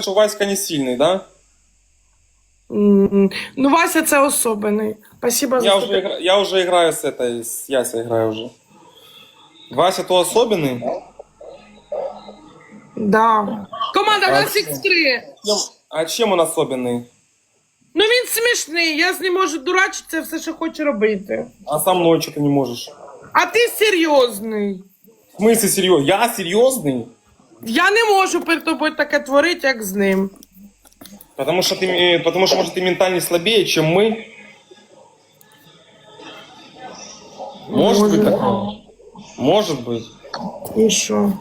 что Васька не сильный, да? М, Ну, Вася це особений. Спасибо за Я це. уже, игра- я уже играю с этой, с Ясей играю уже. Вася то особенный? Да. Команда, у нас X3. Чем- а чем он особенный? Ну він смішний, я з ним можу дурачитися, все, що хочу робити. А со мной что ты не можешь? А ти серйозний. В смысле серьезно? Я серьезный? Я не можу перед тобою таке творити, як з ним. Потому что ты, потому что, может, ты ментально слабее, чем мы? Может быть такое? Может быть. І що?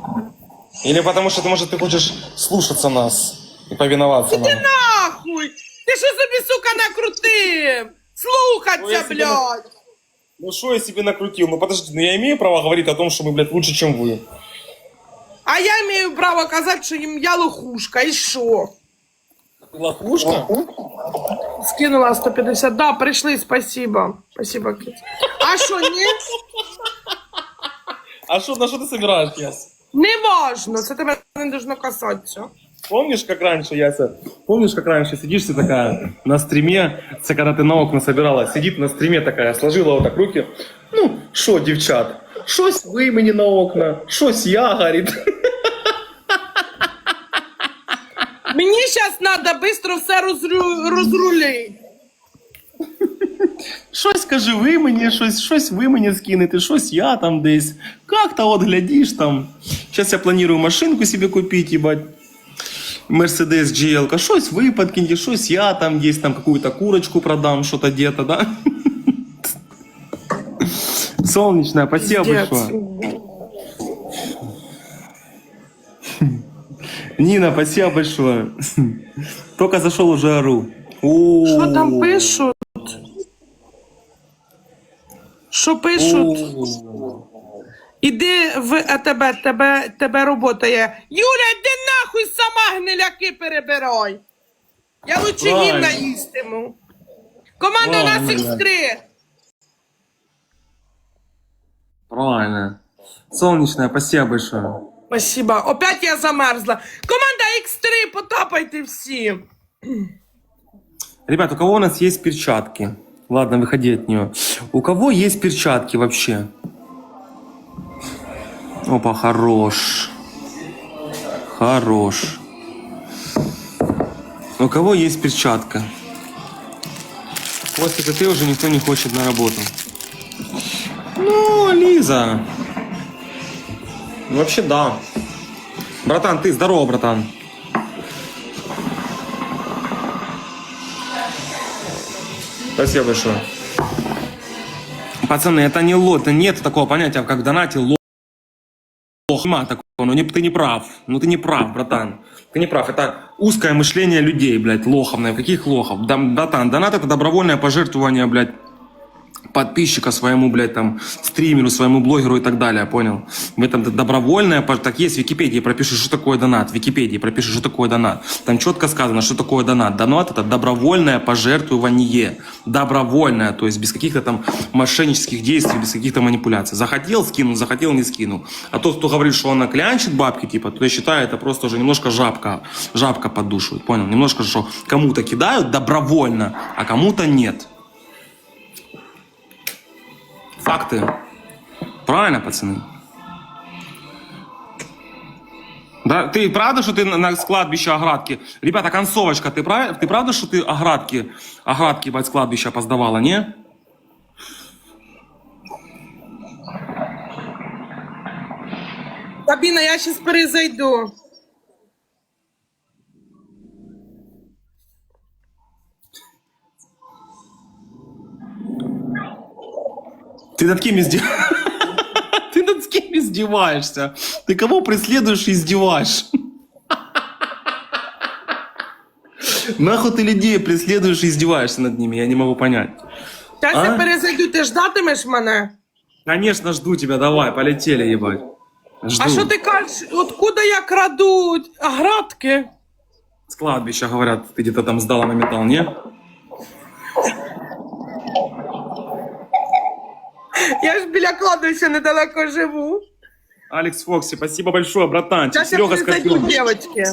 Или потому что, ты, может, ты хочешь слушаться нас и повиноваться нам? Нахуй! Ти що собі, сука, накрутив? Ой, Слухаться, я себе блядь! Ну что я себе накрутил? Ну подожди, ну я имею право говорить о том, что мы, блядь, лучше, чем вы. А я маю право казати, що їм я лохушка, і що? Лохушка? Скинула 150. Да, прийшли, спасибо. Спасибо, кіт. А що, ні? А что, на что ты собираешь, Яс? Не важно, це тебе не должно касатися. Помнишь, как раньше, Яся? Помнишь, как раньше сидишь ты такая на стриме, це когда ты на окна собирала, сидит на стриме такая, сложила вот так руки. Ну, шо, девчат, шось вы мені на окна, шось я, говорит. Треба швидко все розру... розрулити. Щось скажи ви мені, щось, щось ви мені скинете, щось я там десь. Как-то от глядишь там. Сейчас я планирую машинку себе купить, ебать. Мерседес GL, щось ви подкиньте, щось я там десь там какую-то курочку продам, что-то где-то, да? Солнечная, спасибо большое. Нина, спасибо большое. Только зашел, уже ору. Що там пишуть? Що пишуть? Іди в АТБ, тебе, тебе робота є. Юля, йди нахуй сама гниляки перебирай. Я лучше Правильно. гімна їстиму. Команда у нас. X3. Правильно. Солнечная, спасибо большое. Спасибо. Опять я замерзла. Команда X3, потапайте всі. Ребят, у кого у нас есть перчатки? Ладно, выходи от нее. У кого есть перчатки вообще? Опа, хорош. Хорош. У кого есть перчатка? После ты уже никто не хочет на работу. Ну, Лиза. Ну, Вообще да. Братан, ты здорово, братан. Спасибо большое. Пацаны, это не лот, нет такого понятия, как в донате. Лох, нема такого, ну не, ты не прав, ну ты не прав, братан. Ты не прав, это узкое мышление людей, блядь, лоховное. Каких лохов? Братан, донат это добровольное пожертвование, блядь, подписчика своему, блядь, там, стримеру, своему блогеру и так далее, понял? В этом добровольное, так есть в Википедии, пропишешь, что такое донат, в Википедии пропишешь, что такое донат. Там четко сказано, что такое донат. Донат это добровольное пожертвование. Добровольное, то есть без каких-то там мошеннических действий, без каких-то манипуляций. Захотел, скинул, захотел, не скинул. А тот, кто говорит, что он наклянчит бабки, типа, то я считаю, это просто уже немножко жабка, жабка поддушивает, понял? Немножко, что кому-то кидают добровольно, а кому-то нет. Факты. Правильно, пацаны? Да, ты правда, что ты на, на складбище оградки? Ребята, концовочка, ты, прав, ты правда, что ты оградки, оградки бать, с кладбища поздавала, не? Сабіна, я зараз перезайду. Ты над кем издеваешься? Ты над кем издеваешься? Ты кого преследуешь и издеваешь? Нахуй ты людей преследуешь и издеваешься над ними? Я не могу понять. Зараз А? я перезайду, ти ждатимеш мене? Конечно, жду тебя, давай, полетели, ебать. Жду. А що ти кажеш, откуда я краду градки? С кладбища, говорят, ты где-то там сдала на металл, не? Я ж біля кладовища недалеко живу. Алекс Фокси, спасибо большое, братан. Сейчас я Серега Скорпион. девочки.